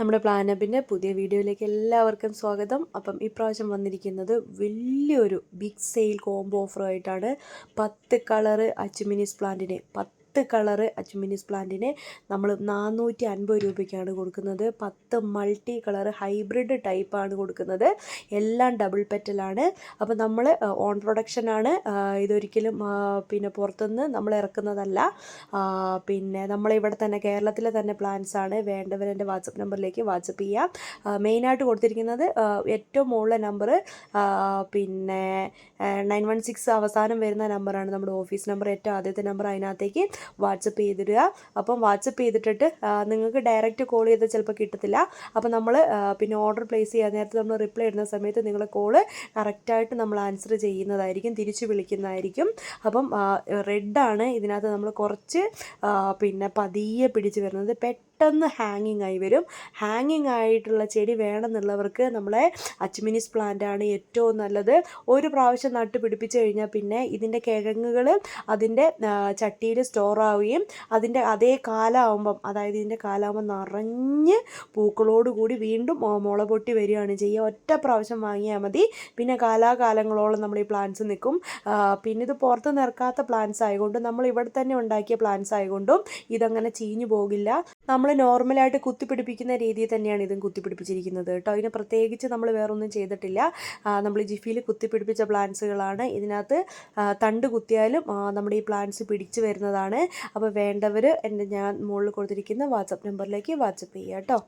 നമ്മുടെ പ്ലാനപ്പിന്റെ പുതിയ വീഡിയോയിലേക്ക് എല്ലാവർക്കും സ്വാഗതം. അപ്പം ഇപ്രാവശ്യം വന്നിരിക്കുന്നത് വലിയൊരു ബിഗ് സെയിൽ കോംബോ ഓഫറുമായിട്ടാണ് പത്ത് കളറ് അച്ചുമിനിസ് പ്ലാന്റിനെ പത്ത് കളറ് അച്ചുമിനിസ് പ്ലാന്റിന് നമ്മൾ നാനൂറ്റി അൻപത് രൂപയ്ക്കാണ് കൊടുക്കുന്നത്. പത്ത് മൾട്ടി കളർ ഹൈബ്രിഡ് ടൈപ്പാണ് കൊടുക്കുന്നത്. എല്ലാം ഡബിൾ പെറ്റലാണ്. അപ്പോൾ നമ്മൾ ഓൺ പ്രൊഡക്ഷനാണ്. ഇതൊരിക്കലും പിന്നെ പുറത്തുനിന്ന് നമ്മൾ ഇറക്കുന്നതല്ല. പിന്നെ നമ്മളിവിടെ തന്നെ കേരളത്തിലെ തന്നെ പ്ലാന്റ്സ് ആണ്. വേണ്ടവർ എന്റെ വാട്സപ്പ് നമ്പറിലേക്ക് വാട്സപ്പ് ചെയ്യാം. മെയിനായിട്ട് കൊടുത്തിരിക്കുന്നത് ഏറ്റവും മുകളിലെ നമ്പർ പിന്നെ നയൻ വൺ സിക്സ് അവസാനം വരുന്ന നമ്പറാണ് നമ്മുടെ ഓഫീസ് നമ്പർ. ഏറ്റവും ആദ്യത്തെ നമ്പർ അതിനകത്തേക്ക് വാട്സപ്പ് ചെയ്തിടുക. അപ്പം വാട്സപ്പ് ചെയ്തിട്ടിട്ട് നിങ്ങൾക്ക് ഡയറക്റ്റ് കോൾ ചെയ്താൽ ചിലപ്പോൾ കിട്ടത്തില്ല. അപ്പം നമ്മൾ പിന്നെ ഓർഡർ പ്ലേസ് ചെയ്യാൻ നേരത്തെ നമ്മൾ റിപ്ലൈ ഇടുന്ന സമയത്ത് നിങ്ങളെ കോൾ കറക്റ്റായിട്ട് നമ്മൾ ആൻസർ ചെയ്യുന്നതായിരിക്കും തിരിച്ചു വിളിക്കുന്നതായിരിക്കും. അപ്പം റെഡാണ് ഇതിനകത്ത് നമ്മൾ കുറച്ച് പിന്നെ പതിയെ പിടിച്ച് വരുന്നത്. പെട്ടെന്ന് ഹാങ്ങിങ് ആയി വരും. ഹാങ്ങിങ് ആയിട്ടുള്ള ചെടി വേണമെന്നുള്ളവർക്ക് നമ്മളെ അച്ചുമിനിസ് പ്ലാന്റ് ആണ് ഏറ്റവും നല്ലത്. ഒരു പ്രാവശ്യം നട്ട് പിടിപ്പിച്ച് കഴിഞ്ഞാൽ പിന്നെ ഇതിന്റെ കിഴങ്ങുകൾ അതിന്റെ ചട്ടിയിൽ സ്റ്റോർ ആവുകയും അതിന്റെ അതേ കാലമാകുമ്പം അതായത് ഇതിന്റെ കാലാവുമ്പം നിറഞ്ഞ് പൂക്കളോടുകൂടി വീണ്ടും മുള പൊട്ടി വരികയാണ് ചെയ്യുക. ഒറ്റ പ്രാവശ്യം വാങ്ങിയാൽ മതി. പിന്നെ കാലാകാലങ്ങളോളം നമ്മൾ ഈ പ്ലാന്റ്സ് നിൽക്കും. പിന്നെ ഇത് പുറത്ത് നിറക്കാത്ത പ്ലാന്റ്സ് ആയതുകൊണ്ട് നമ്മൾ ഇവിടെ തന്നെ ഉണ്ടാക്കിയ പ്ലാന്റ്സ് ആയതുകൊണ്ടും ഇതങ്ങനെ ചീഞ്ഞു പോകില്ല. നമ്മൾ നോർമലായിട്ട് കുത്തിപ്പിടിപ്പിക്കുന്ന രീതിയിൽ തന്നെയാണ് ഇതും കുത്തിപ്പിടിപ്പിച്ചിരിക്കുന്നത് കേട്ടോ. ഇതിന് പ്രത്യേകിച്ച് നമ്മൾ വേറൊന്നും ചെയ്തിട്ടില്ല. നമ്മൾ ജിഫിയിൽ കുത്തിപ്പിടിപ്പിച്ച പ്ലാന്റ്സുകളാണ്. ഇതിനകത്ത് തണ്ട് കുത്തിയാലും നമ്മുടെ ഈ പ്ലാന്റ്സ് പിടിച്ചു വരുന്നതാണ്. അപ്പോൾ വേണ്ടവർ എന്റെ ഞാൻ മുകളിൽ കൊടുത്തിരിക്കുന്ന വാട്സപ്പ് നമ്പറിലേക്ക് വാട്സപ്പ് ചെയ്യുക കേട്ടോ.